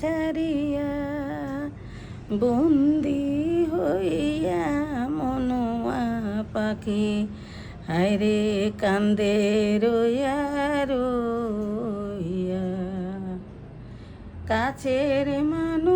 ঝারিয়া বন্দি হইয়া মনোয়া পাখি। হাইরে কান্দে রইয়া রইয়া। কাছের মানু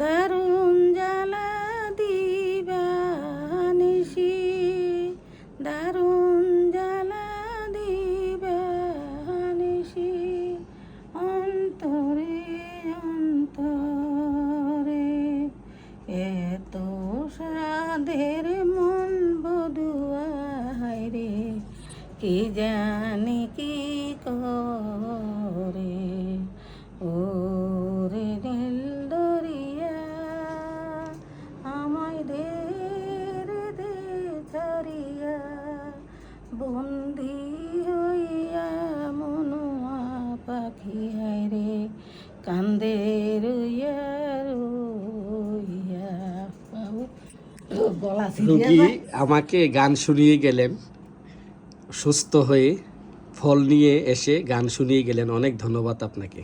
দারুণ জ্বালা দিবানিসি দারুণ জ্বালা দিবানিসি অন্তরে অন্তরে। এত সাধের মন বধুয়া রে, কি জানি কি করে? ওরে হায়রে কান্দে রইয়া রইয়া রুগী আমাকে গান শুনিয়ে গেলেন সুস্থ হয়ে ফল নিয়ে এসে গান শুনিয়ে গেলেন। অনেক ধন্যবাদ আপনাকে।